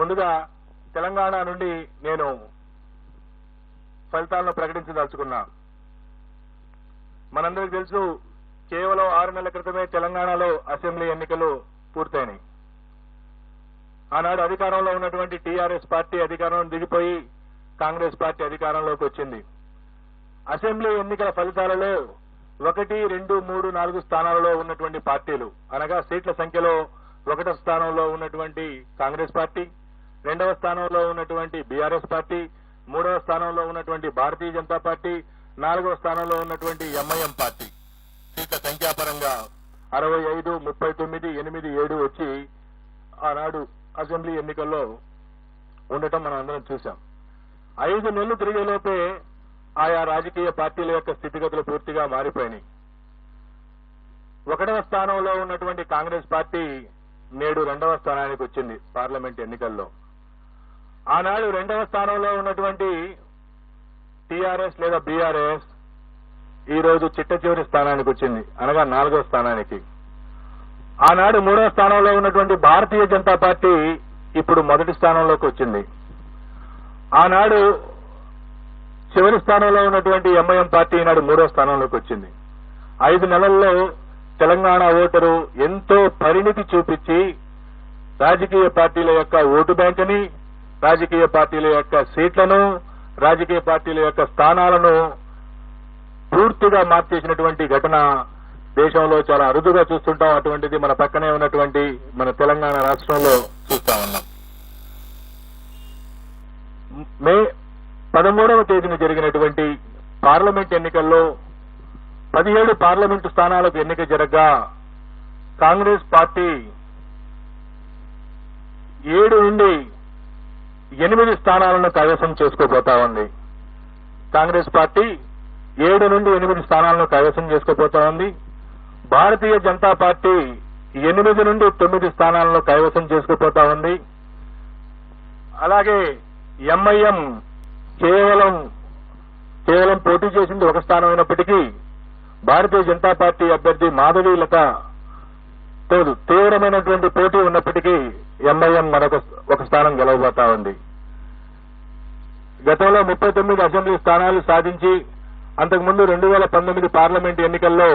ముందుగా తెలంగాణ నుండి నేను ఫలితాలను ప్రకటించదలుచుకున్నా. మనందరికీ తెలుసు కేవలం ఆరు నెలల క్రితమే తెలంగాణలో అసెంబ్లీ ఎన్నికలు పూర్తయినాయి. ఆనాడు అధికారంలో ఉన్నటువంటి టీఆర్ఎస్ పార్టీ అధికారం దిగిపోయి కాంగ్రెస్ పార్టీ అధికారంలోకి వచ్చింది. అసెంబ్లీ ఎన్నికల ఫలితాలలో ఒకటి రెండు మూడు నాలుగు స్థానాలలో ఉన్నటువంటి పార్టీలు అనగా సీట్ల సంఖ్యలో ఒకటో స్థానంలో ఉన్నటువంటి కాంగ్రెస్ పార్టీ రెండవ స్థానంలో ఉన్నటువంటి బీఆర్ఎస్ పార్టీ మూడవ స్థానంలో ఉన్నటువంటి భారతీయ జనతా పార్టీ నాలుగవ స్థానంలో ఉన్నటువంటి ఎంఐఎం పార్టీ. సీట్ల సంఖ్యాపరంగా అరవై ఐదు ముప్పై తొమ్మిది ఎనిమిది ఏడు వచ్చి ఆనాడు అసెంబ్లీ ఎన్నికల్లో ఉండటం మనం అందరం చూశాం. ఐదు నెలలు తిరిగేలోపే ఆయా రాజకీయ పార్టీల యొక్క స్థితిగతులు పూర్తిగా మారిపోయినాయి. ఒకటవ స్థానంలో ఉన్నటువంటి కాంగ్రెస్ పార్టీ నేడు రెండవ స్థానానికి వచ్చింది పార్లమెంట్ ఎన్నికల్లో. ఆనాడు రెండవ స్థానంలో ఉన్నటువంటి టీఆర్ఎస్ లేదా బీఆర్ఎస్ ఈ రోజు చిట్ట చివరి స్థానానికి వచ్చింది. అనగా నాలుగో స్థానానికి. ఆనాడు మూడో స్థానంలో ఉన్నటువంటి భారతీయ జనతా పార్టీ ఇప్పుడు మొదటి స్థానంలోకి వచ్చింది. ఆనాడు చివరి స్థానంలో ఉన్నటువంటి ఎంఐఎం పార్టీ ఈనాడు మూడో స్థానంలోకి వచ్చింది. ఐదు నెలల్లో తెలంగాణ ఓటరు ఎంతో పరిణితి చూపించి రాజకీయ పార్టీల యొక్క ఓటు బ్యాంకుని రాజకీయ పార్టీల యొక్క సీట్లను రాజకీయ పార్టీల యొక్క స్థానాలను పూర్తిగా మార్చేసినటువంటి ఘటన దేశంలో చాలా అరుదుగా చూస్తుంటాం. అటువంటిది మన పక్కనే ఉన్నటువంటి మన తెలంగాణ రాష్ట్రంలో చూస్తా ఉన్నాం. మే పదమూడవ తేదీన జరిగినటువంటి పార్లమెంట్ ఎన్నికల్లో పదిహేడు పార్లమెంటు స్థానాలకు ఎన్నిక జరగ్గా కాంగ్రెస్ పార్టీ ఏడు నుండి ఎనిమిది స్థానాలను కైవసం చేసుకోబోతా ఉంది కాంగ్రెస్ పార్టీ ఏడు నుండి ఎనిమిది స్థానాలను కైవసం చేసుకోబోతా ఉంది భారతీయ జనతా పార్టీ ఎనిమిది నుండి తొమ్మిది స్థానాలను కైవసం చేసుకుపోతా ఉంది అలాగే ఎంఐఎం కేవలం కేవలం పోటీ చేసింది ఒక స్థానం అయినప్పటికీ భారతీయ జనతా పార్టీ అభ్యర్థి మాధవి లత తోడు తీవ్రమైనటువంటి పోటీ ఉన్నప్పటికీ ఎంఐఎం మరొక ఒక స్థానం గెలవబోతా ఉంది. గతంలో ముప్పై తొమ్మిది అసెంబ్లీ స్థానాలు సాధించి అంతకుముందు రెండు వేల పంతొమ్మిది పార్లమెంట్ ఎన్నికల్లో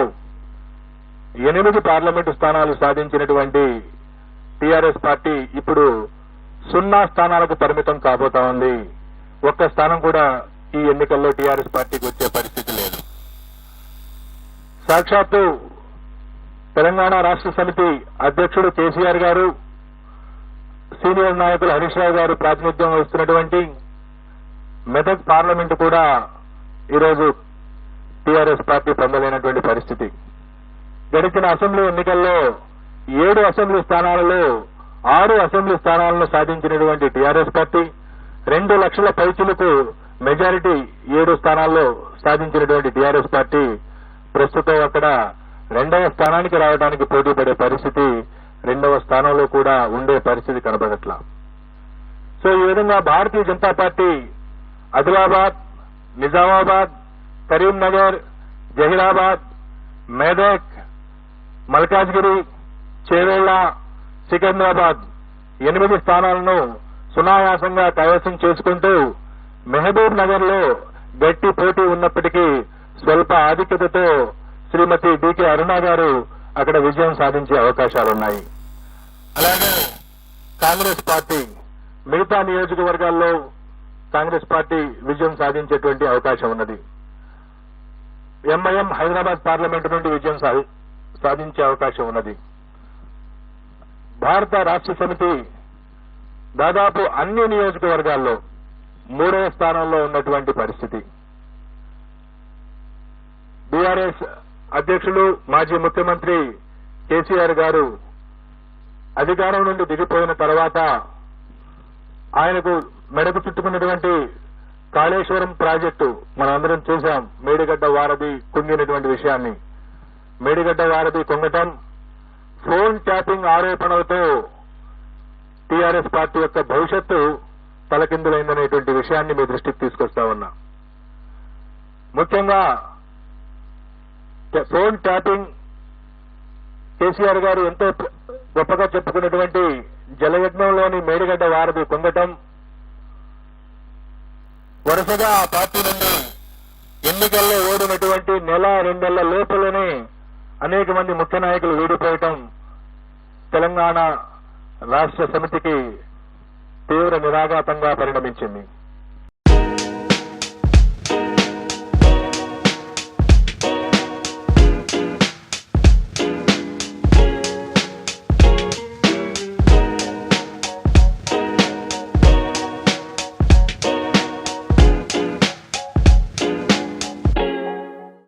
ఎనిమిది పార్లమెంటు స్థానాలు సాధించినటువంటి టీఆర్ఎస్ పార్టీ ఇప్పుడు సున్నా స్థానాలకు పరిమితం కాబోతా ఉంది. ఒక్క స్థానం కూడా ఈ ఎన్నికల్లో టీఆర్ఎస్ పార్టీకి వచ్చే పరిస్థితి లేదు. సాక్షాత్తు తెలంగాణ రాష్ట్ర సమితి అధ్యక్షుడు కేసీఆర్ గారు సీనియర్ నాయకులు హరీష్ రావు గారు ప్రాతినిధ్యం వహిస్తున్నటువంటి మెదక్ పార్లమెంట్ కూడా ఈరోజు టీఆర్ఎస్ పార్టీ పొందలేనటువంటి పరిస్థితి. గడిచిన అసెంబ్లీ ఎన్నికల్లో ఏడు అసెంబ్లీ స్థానాలలో ఆరు అసెంబ్లీ స్థానాలను సాధించినటువంటి టీఆర్ఎస్ పార్టీ రెండు లక్షల పైచులకు మెజారిటీ ఏడు స్థానాల్లో సాధించినటువంటి టీఆర్ఎస్ పార్టీ ప్రస్తుతం అక్కడ రెండవ స్థానానికి రావడానికి పోటీ పడే పరిస్థితి రెండవ స్థానంలో కూడా ఉండే పరిస్థితి కనబడట్లా. సో ఈ విధంగా భారతీయ జనతా పార్టీ ఆదిలాబాద్ నిజామాబాద్ కరీంనగర్ జహీరాబాద్ మేదక్ మల్కాజ్గిరి చేవేళ్ళ సికింద్రాబాద్ ఎనిమిది స్థానాలను సునాయాసంగా కైవసం చేసుకుంటూ మెహబూబ్ నగర్లో గట్టి పోటీ ఉన్నప్పటికీ స్వల్ప ఆధిక్యతతో శ్రీమతి డికే అరుణ గారు అక్కడ విజయం సాధించే అవకాశాలున్నాయి. అలాగే కాంగ్రెస్ పార్టీ మిగతా నియోజకవర్గాల్లో కాంగ్రెస్ పార్టీ విజయం సాధించేటువంటి అవకాశం ఉన్నది. ఎంఐఎం హైదరాబాద్ పార్లమెంటు నుండి విజయం సాధించే అవకాశం ఉన్నది. భారత రాష్ట్ర సమితి దాదాపు అన్ని నియోజకవర్గాల్లో మూడవ స్థానంలో ఉన్నటువంటి పరిస్థితి. బీఆర్ఎస్ అధ్యక్షులు మాజీ ముఖ్యమంత్రి కేసీఆర్ గారు అధికారం నుండి దిగిపోయిన తర్వాత ఆయనకు మెడకు చుట్టుకున్నటువంటి కాళేశ్వరం ప్రాజెక్టు మనందరం చూశాం. మేడిగడ్డ వారధి కుంగినటువంటి విషయాన్ని. మేడిగడ్డ వారధి కుంగటం ఫోన్ ట్యాపింగ్ ఆరోపణలతో టీఆర్ఎస్ పార్టీ యొక్క భవిష్యత్తు తలకిందులైందనేటువంటి విషయాన్ని మీ దృష్టికి తీసుకొస్తా ఉన్నా. ముఖ్యంగా ఫోన్ ట్యాపింగ్ కేసీఆర్ గారు ఎంతో గొప్పగా చెప్పుకున్నటువంటి జలయజ్ఞంలోని మేడిగడ్డ వారధి పొందటం వరుసగా ఆ పార్టీ నుండి ఎన్నికల్లో ఓడినటువంటి నెల రెండేళ్ళ లోపలనే అనేక మంది ముఖ్య నాయకులు వీడిపోయటం తెలంగాణ రాష్ట్ర సమితికి తీవ్ర నిరాఘాతంగా పరిణమించింది.